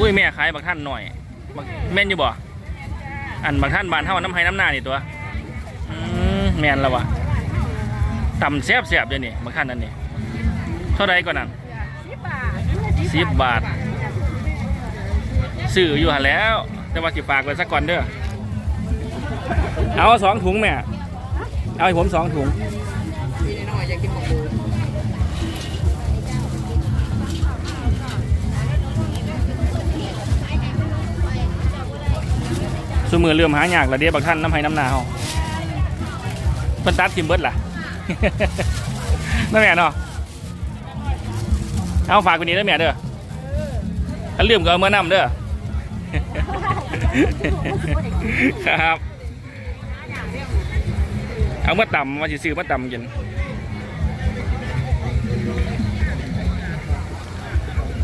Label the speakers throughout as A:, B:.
A: อุ้ยแม่ขายบักท่านหน่อยบักแม่นอยู่บ่อันบักท่านบานเท่าน้ำไห้น้ำหน้านี่ตัวอืมแม่นแล้ววะต่ำแซ่บแซ่บเดี๋ยวนี้บักท่านนั่นนี่เท่าไรก่อนนั่นสิบบาทซื้ออยู่หันแล้ว แต่ว่าสิฝากไว้สักก่อนเด้อเอาสองถุงแม่เอาให้ผมสองถุง สมือเริ่มหายากแล้วเดียบักท่านน้ำไห้น้ำนาเฮาเพิ่นตัดทิมเบิดล่ะนั่นแม่เนาะเอาฝากคนนี้เด้อแม่เด้อถ้าลืมก็เอาเมื่อนำเด้อครับ เอาเมื่อต่ำมาสิซื้อเมื่อต่ำกิน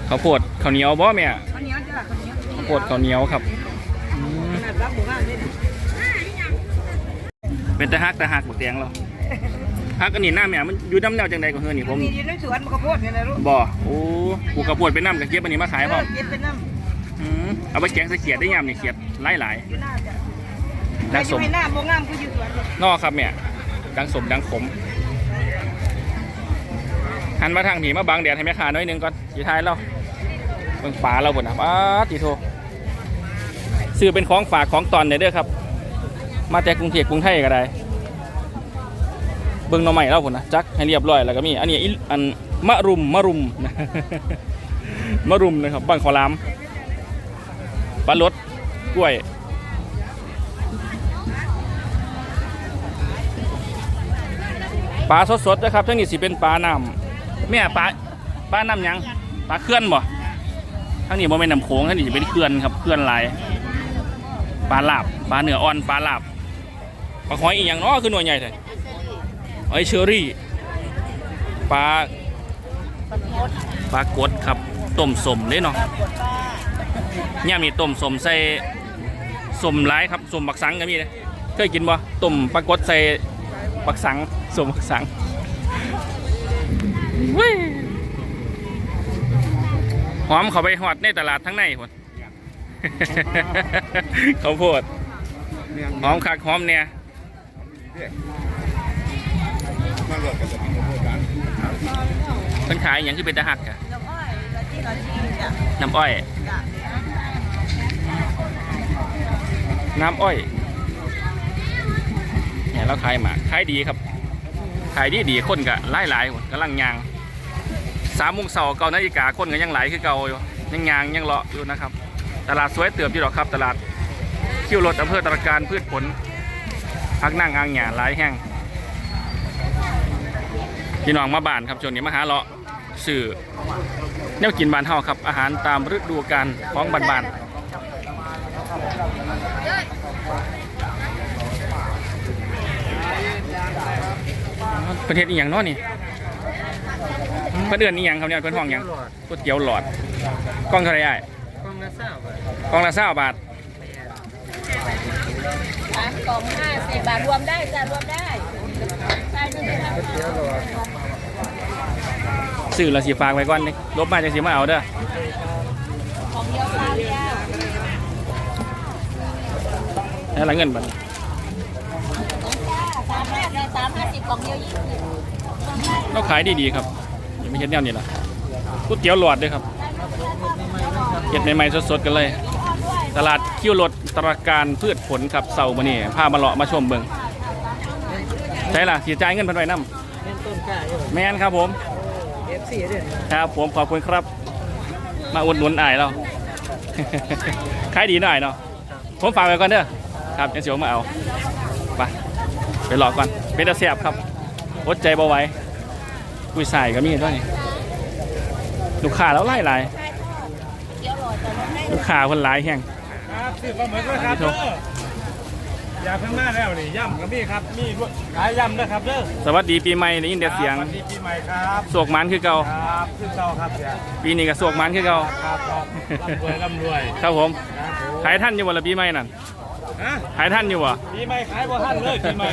A: ข้าวโพดข้าวเหนียวบ่แม่
B: ข้าวเหนียวจ้ะข้าวเหนียว
A: ข้าวโพดข้าวเหนียวครับอืม
B: ขนาด รับหมู่บ้านเลย
A: เป็นตะฮักตะฮักบักแดงเราฮักอันนี้หน้าแม่มันอยู่น้ำแนวจังใดก็เฮือนี่ผม
B: มีดีในสวนมันก็โพดเนี่ยนะลูก
A: บ่โอ้ปลูกกระปวดไปน้ำกับเก็บอันนี้มาขายพร้อม
B: เก็บเป็นน้
A: อืมเอาไปแกงใส่เขียดได้ยามนี่เขียดหลายหลายำ
B: อยู่หน้าจ้ะ
A: ๆดังสม
B: ไม่หน้าโมงามก็อยู่สวนลูก
A: นอกครับแม่ดังสมดังขมหันมาทางผีมาบังแดดให้แม่ค้าน้อยหนึงก่อนสีท้ายเราเบิ่งฝาเราบนนะป้าดติโท ซื้อเป็นของฝากของตอนเนี่ยเด้อครับ มาแต่กรุงเทพกรุงไทยก็ได้ เบิ่งหน่อใหม่เราพุ่นนะจักให้เรียบร้อยแล้วก็มี อันนี้อันมะรุมมะรุมมะรุมนะครับบังขอลามปลารสกล้วยปลาสดๆนะครับทั้งนี้สิเป็นปลาน้ำแม่ปลาปลาน้ำยังปลาเคลื่อนบ่ทั้งนี้บ่แม่นน้ำโขงทั้งนี้สิเป็นเคลื่อนครับเคลื่อนลาย ปลาลาบปลาเนื้ออ่อนปลาลาบปลาหอยอีหยังเนาะคือหน่วยใหญ่แท้หอยเชอรี่ปลาปลากดครับต้มสมเลยเนาะเนี่ยมีต้มสมใส่สมหลายครับสมบักสังก็มีเลยเคยกินบ่ต้มปลากดใส่บักสังสมบักสังหอมเขาไปหอดในตลาดทั้งในหมด เขาวโพดหอมคักหอมเนี่ย
C: มาเลือกกันจะมีโปรดัน
A: เพิ่นขายอหย่างที่เป็นตะหักอะ
B: น้ำอ้อยละที่ละที่จ้ะ
A: น้ำอ้อย
B: จ้ะ
A: น้ำอ้อยเนี่ยเราขายหมากขายดีครับขายดีดีคนก็หลายหลายๆคนกำลังยางสามโมงเสาร์เก้านาฬิกาคนก็ยังไหลายคือเก่าอยู่ยังยางยังเลาะอยู่นะครับ ตลาดสวยเติบอยู่หรอกครับ ตลาดคิวรถอำเภอตรการพืชผลพักนั่งอ่างหยาหลายแห้งพี่น้องมาบ้านครับช่วงนี้มาหาเลาะสื่อแนวกินบ้านเฮาครับ อาหารตามฤดูกาลของบ้านๆประเทศอีหยังเนาะนี่เพื่นเดือนอีหยังครับเนี่ยเพื่นห้องหยังก๋วยเตี๋ยวหลอดกล้องเท่าไหรอ้าย
C: กล้ องละเศร้าบาท
A: กล่องละเศร้าบาท
D: สามกล่องห้าสิบบาทรวมได้จ้ะรวมได้ใช่ดูไหมคะ
C: เดี๋ยวรอ
A: สื่อละสีฝากไว้ก่อนนี่ลบมาจังสีมาเอาเด้อ
D: ของเดียวค่ะเดียว
A: แล้วหลังเงินบัด
D: จ้าสามห้าเลยสามห้าสิบกล่องเดียวยี่สิบ
A: เราขายดีๆครับอย่าไม่เห็นแนวนี้ล่ะก๋วยเตี๋ยวหลอดด้วยครับ เก็บใหม่ๆสดๆกันเลย ตลาดคิ้วรถตรการพืชผลครับเสาร์มื้อนี้พามาเลาะมาชมเบิ่งใช่ล่ะสีจ่ายเงินเพันไว้นํ
B: เป็นต้นกล้าอยู่
A: แม่นครับผม
B: เอฟซีด้วย
A: ครับผมขอบคุณครับ มาอุดหนุนอ้ายเราขายดีหน่อยเนาะผมฝากไว้ก่อนเด้อครับยังเสียวมาเอาไปไปรอก่อนเป็นตาเสียบครับอดใจเบ่ไว้กุยใส่ก็มีด้วยนี่ลูกค้าแล้วไล่หลาย
D: เดียวรอจะรวมได้
A: ลูกค้าคนหลายแห้ง
C: ครับสิบปลาหมึกด้วยครับเด้ออยากเพิ่งมาแล้วนี่ย่ำก็มีครับมีด้วยขายย่ำนะครับเด้อ
A: สวัสดีปีใหม่ได้ยินแต่เสียง
C: สวัสดีปีใหม่ครับ
A: โศกมันคือเก่า
C: ครับขึ้นเตาครับเสีย
A: ปีนี้ก็โศกมันคือเก่า
C: ครับครับร่ำรวยร่ำรวย
A: ครับผม
C: ครับผม
A: ขายท่านอยู่บ่ละปีใหม่นั่น
C: ฮะ
A: ขายท่านอยู่บ่
C: ปีใหม่ขายบ่ท่านเลยปีใหม่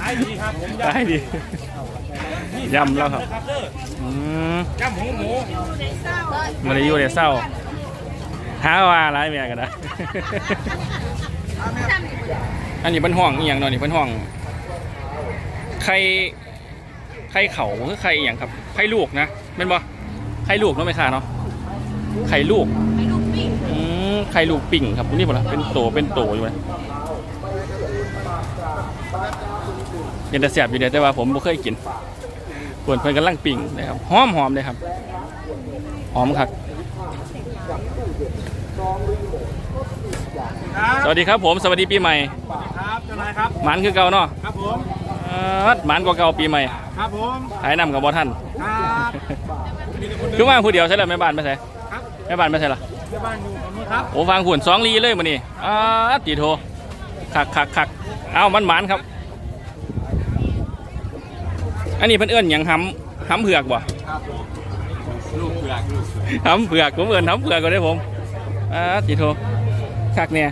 C: ขายดีครับผม
A: ขายดี
C: ย่ำ
A: ย่ำแล้วครับ
C: นะเด้อ
A: อืม
C: ย่ำหูหมู
A: มาเลยอยู่เลยเศร้า หาว่าอะไรแม่กันนะอันนี้เป็นห้องอีหยังเนาะนี่เป็นห้องไข่ไข่เข่าคือไข่อีหยังครับไข่ลูกนะเป็นบ่ไข่ลูกเนาะไม่ค่ะเนาะไข่ลูก
D: ให้ลูกปิ้ง
A: อืมไข่ลูกปิ่งครับนี่บ่ล่ะเป็นโตเป็นโตอยู่เลยยังแต่แสบอยู่เดียวแต่ว่าผมบ่เคยกินเพิ่นเพิ่นกำลังปิ่งนะครับหอมหอมเลยครับหอมครับ
C: ครับ
A: สวัสดีครับผมสวัสดีปีใหม่
C: ครับเจ้านายครับ
A: หมันคือเก่าเนาะ
C: ครับผม
A: เอิ้นหมันกว่าเก่าปีใหม่
C: ครับผม
A: หายนำกับบ่ท่าน
C: ครับมีแต่คนเดิ
A: คือมาผู้เดียวใช่หรือแม่บ้านไม่ใช่
C: ครับ
A: แม่บ้านไม่ใช่หรอ
C: เจ้าบ้านอยู่กับมือครับ
A: โอ้ฟังหุ่นสองลีเลยมื้อนี้อ่าตีโทคักคักคักเอามันหมานครับ อันนี้เพิ่นเอื้อนหยังหำหำเผือกบ่
C: ครับลูกเปลือกลูก
A: หำเผือกผมเอื้อนหำเผือกก็ได้ผม อ่าตีโทคักเนี่ย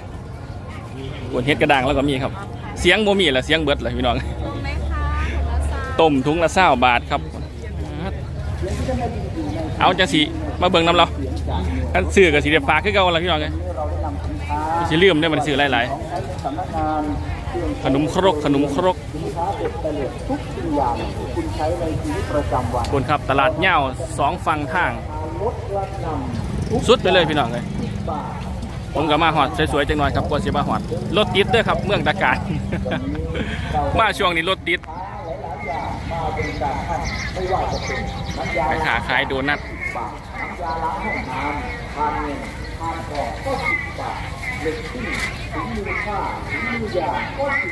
A: ปวดเฮ็ดกระด้างแล้วก็มีครับ เสียงบ่มีละเสียงเบิดเลยพี่น้อง
D: ตรงไหมคะถุงละสาม
A: ต้มถุงละเศร้าบาทครับ เอาจังสีมาเบิ่งน้ำเราอันซื้อกับสีเดียฝากคือเก่าละพี่น้องไงสิลืมได้อมันซื้อหลายๆขนมครกขนมครกคุณครับตลาดเหย้าสองฝั่งทาง สุดไปเลยพี่น้องเลย ผมก็มาหอดสวยๆจังหน่อยครับกว่าสิมาหอดรถติดเด้วยครับเมืองตะการ มาช่วงนี้รถติดไปขาขายโดนัท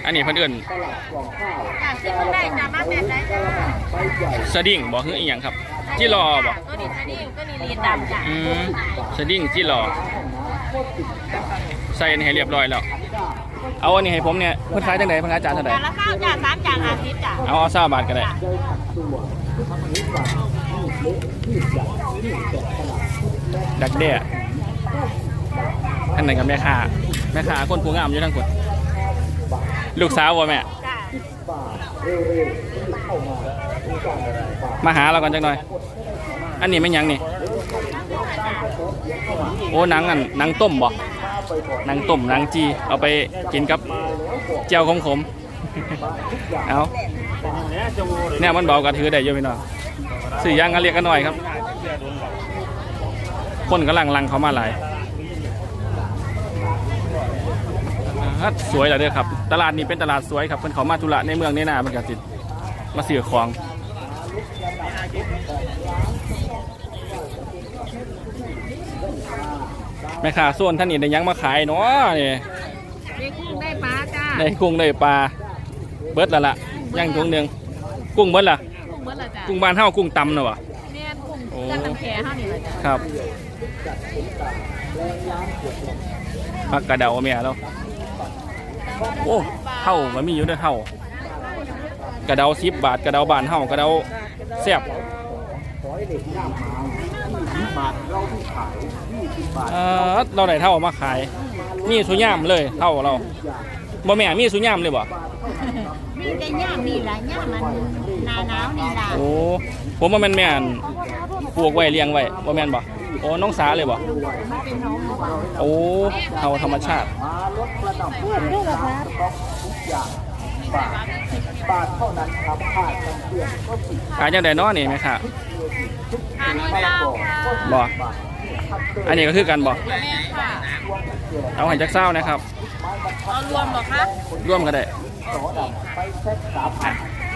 A: อันนี้เพิ่นเอื่น
D: จากที่ข้างในจะมาแบบไหนจ้า
A: สดิ้งบอกคืออีหยังครับ จิรอบอก
D: ก็นี่ชานี่ก็นี่ลีดดำจ้ะ
A: อืมสดิ้งจิรอ ใส่อันนี้ให้เรียบร้อยแล้ว เอาอันนี้ให้ผมเนี่ยเพิ่นขายจังไดเพิ่นขายจานเท่าไหร่
D: จานละข้าวจ้าสามจานอาทิตย์จ้ะ
A: เอาเอาซาบาทก็ได้ดักแด้อันไหนกับแม่ค้าแม่ค้าคนผู้งามอยู่ทั้งคนลูกสาววะแม่
D: จ้า
A: มาหาเรากันจังหน่อย อันนี้ไม่นหยังนี่โอ้หนังอันหนังต้มบ่หนังต้มหนังจีเอาไปกินกับเจียวขมๆเอาเนี่ยมันเบากระถือได้เยอะไปหน่อยสื่อย่างกันเรียกกันหน่อยครับ คนกำลังลังเขามาหลายอ่าสวยแล้วเด้อครับ ตลาดนี้เป็นตลาดสวยครับเพิ่นเขามาธุระในเมืองในนามันก็สิมาเสือของ แม่ค้าส่วนท่านนี่ได้หยังมาขายเนาะนี่
D: ได้กุ้งได้ปลาจ้า
A: ได้กุ้งได้ปลาเบิดและละย่างถุงหนึ่งกุ้งเบิดละ
D: กุ้งเมื่อไรจ้า
A: กุ้งบานเฮากุ้งตำเนาะวะ
D: แม่นกุ้ง
A: โอ้
D: กันน้ำแข็งห้านี่แหละจ้า
A: ครับผักกระเดาแม่แล้วโอ้เท่ามันมีอยู่เด้อเท่ากระเดาสิบบาทกระเดาบานเฮากระเดาแซ่บ เออเราได้เท่ามาขาย มีสุย่ามเลยเท่าเราบ่แม่มีสุย่ามเลยบ่
D: มีแต่ย่ามนี่แหละย่ามมันหนาหนาวนี่แหละ
A: โอ้ผมว่าแม่นแม่นปลูกไว้เลี้ยงไว้บ่แม่นบ่โอ้น้องสาเลยบ่
D: มันเป็นน้องเขา บอก
A: โอ้เท่าธรรมชาติ
D: ด้วยเหรอครับ
A: ขายจังได๋เนาะนี่แม่ค่ะ
D: อันนี้เล่าค่ะ
A: บ่อันนี้ก็คือกันบ่
D: แม่ค่ะ
A: เอาให้จักเศร้านะครับ
D: เอารวมเหรอคะ
A: ร่วมกันได้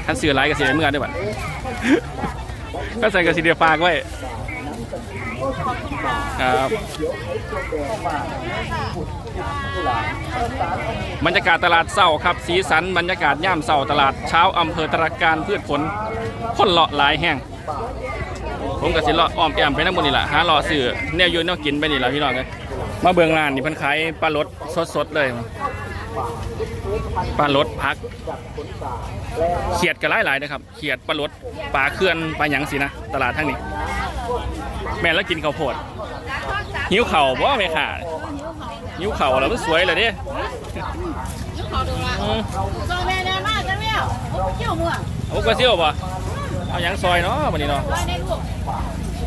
A: คันซื้อหลายก็สิได้เมื่อได้บัดก็ใส่ก็สิเดียวฝากไว้ ครับบรรยากาศตลาดเศร้าครับ สีสันบรรยากาศย่ามเศร้าตลาดเช้าอำเภอตราการพืชผลคนเลาะหลายแห้งผมก็สิเลาะอ้อมแก้มไปน้ำมันนี่แหละหาเลาะซื้อแนวยืนแนวกินไปนี่แหละพี่น้องเลยมาเบิ่งร้านนี่พิ่นขายปลารสสดๆเลยปลารสพักเขียดก็หลายๆนะครับเขียดปลารสปลาเคลื่อนปลาหยังสินะ ตลาดทั้งนี้ แม่นแล้วกินข้าวโพดหิวเข่าวบ่แม่ค่ะหิวเข่าวแล้วมันสวยเลยเด้
D: ยุคเขาดูละ
A: อืม
D: ซอยแม่แน่มากจ้ะแม่โอ้เกี่ยวเมื่อ
A: หมูกระเซียวบ่เอาหยังซอยเนาะวันนี้เนาะ
D: ซอยในลูก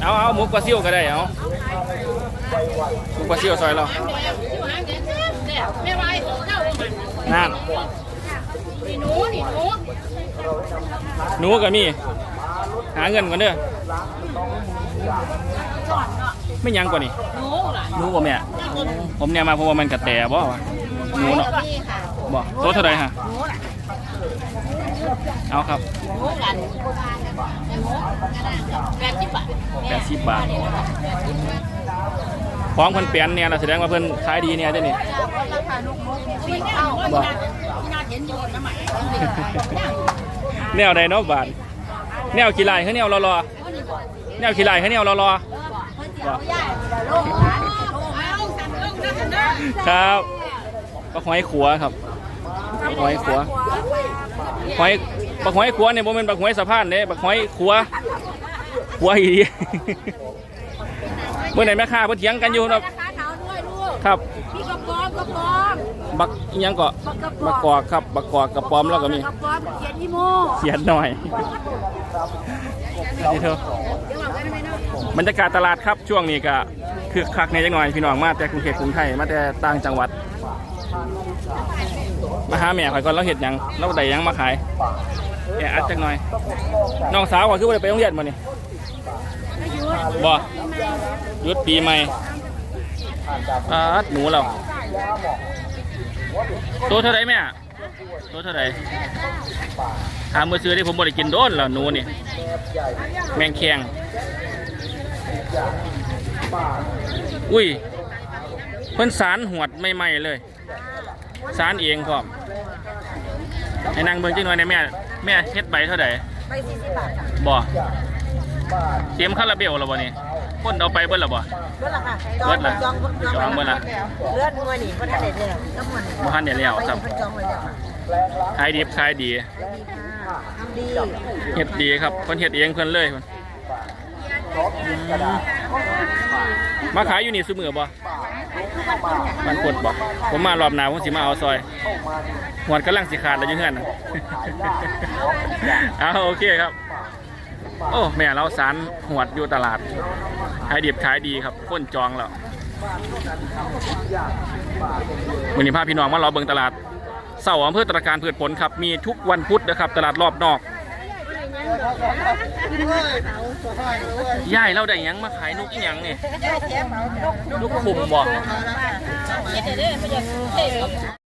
A: เอาเอาหมูกระเซียวก็ได้เอา
D: เอาขาย
A: ลูกปลาซิวซอยเรา
D: ไม่ไหวเจ้า
A: นั่น
D: นี่หนูนี่หนู
A: หนูก็มีหาเงินก่อนเด้อ ไม่ยังกว่านี่
D: หนูล่ะ
A: หนูบ่แม่ผมเนี่ยมาเพราะว่ามันกระแตบ่วะหนูเนาะ
D: นี่ค่ะ
A: บ่ตัวเท่าไหร่ฮะ
D: หนูล่ะ
A: เอาครับ
D: หนูกันแปดสิบบาท
A: แปดสิบบาทของเพิ่นเปลี่ยนเนี่ยเราแสดงว่าเพิ่นขายดีเนี่ยเด้อนี่
D: ราคาลูกหมูสี่เท่า
A: บ่
D: ที่น่าเห็นอยู่น้ำใหม่
A: แนวใดเนาะบาทแนวขี้ลายคือแนวรอๆ แนวขี้ลายคือแนวรอๆบ่
D: ลงเอาสั่งลงนะคุณนะครับ
A: ปลาหอยขัวครับปลาหอยขัวหอยปลาหอยขัวเนี่ยโมเมนปลาหอยสะพานเด้ปลาหอยขัวขัวอีดีเมื่อไหร่แม่ค้าเพิ่นเถียงกันอยู่ครับ
D: ราคาเท้าด้วยลูก
A: ครับ
D: มีกระป๋อมกระป๋อม
A: บักอิหยังก็บักกอกครับบักกอกกระป๋อมแล้วก็มี
D: กระป๋อมเขียนอีโม
A: เขียนหน่อย นี่เถอบรรยากาศตลาดครับช่วงนี้ก็คือคักในจังหน่อยพี่น้องมาแต่กรุงเทพกรุงไทยมาแต่ต่างจังหวัดมาหาแม่ข่อยก่อนเราเห็ดหยังเราได้หยังมาขายแกอัดจังหน่อยน้องสาวก่อนคือบ่ได้ไปโรงเรียนมานี่บ่หยุดปีใหม่อัดหนูเราตัวเท่าไรแม่ ตัวเท่าไรถามมือซื้อที่ผมบ่ได้กินโดนแล้วหนูนี่แมงแคงอุ้ยเพิ่นสารหวดใหม่ๆเลย สารเองพร้อมให้นางเบิ่งจังหน่อยนะแม่ แม่เฮ็ดใบเท่าไหร่
B: ไปสี่สิบบาทค่ะ
A: บ่เตรียมคาราเบลแล้วบ่นี่คนเอาไปเบิ่แล้วบ่
B: เบิดละค่ะ
A: เบิดละ
B: จองจอง
A: จองเบิดละ
B: เลือดมวยนี่ก็ทันเด็ดเลยน้ำมัน
A: บ่ทันได้แล้วครับ
B: เพิ่นจองไว้แล้วค่ะ
A: ขายดีขายดี
B: ดีค่ะทำดี
A: เฮ็ดดีครับเพิ่นเฮ็ดเองเพิ่นเลยเพิ่นมาขายอยู่นี่ซุมื้อบ่บ้านพุดบ่ผมมารอบหน้าผมสิมาเอาซอยหวดกำลังสิขาดแล้วอยู่เฮือนน่ะเอาโอเคครับ โอ้แม่เราสารหวดอยู่ตลาดขายดีขายดีครับคนจองแล้ววันนี้พาพี่น้องมารอเบิงตลาด เสาร์อำเภอตระการพืชผลครับ มีทุกวันพุธนะครับ ตลาดรอบนอกย่ายเราได้หยังมาขายนกอีหยังนี่นกคุมบ่
D: เดี๋ยวเดี๋ยวมันจะเท่กับ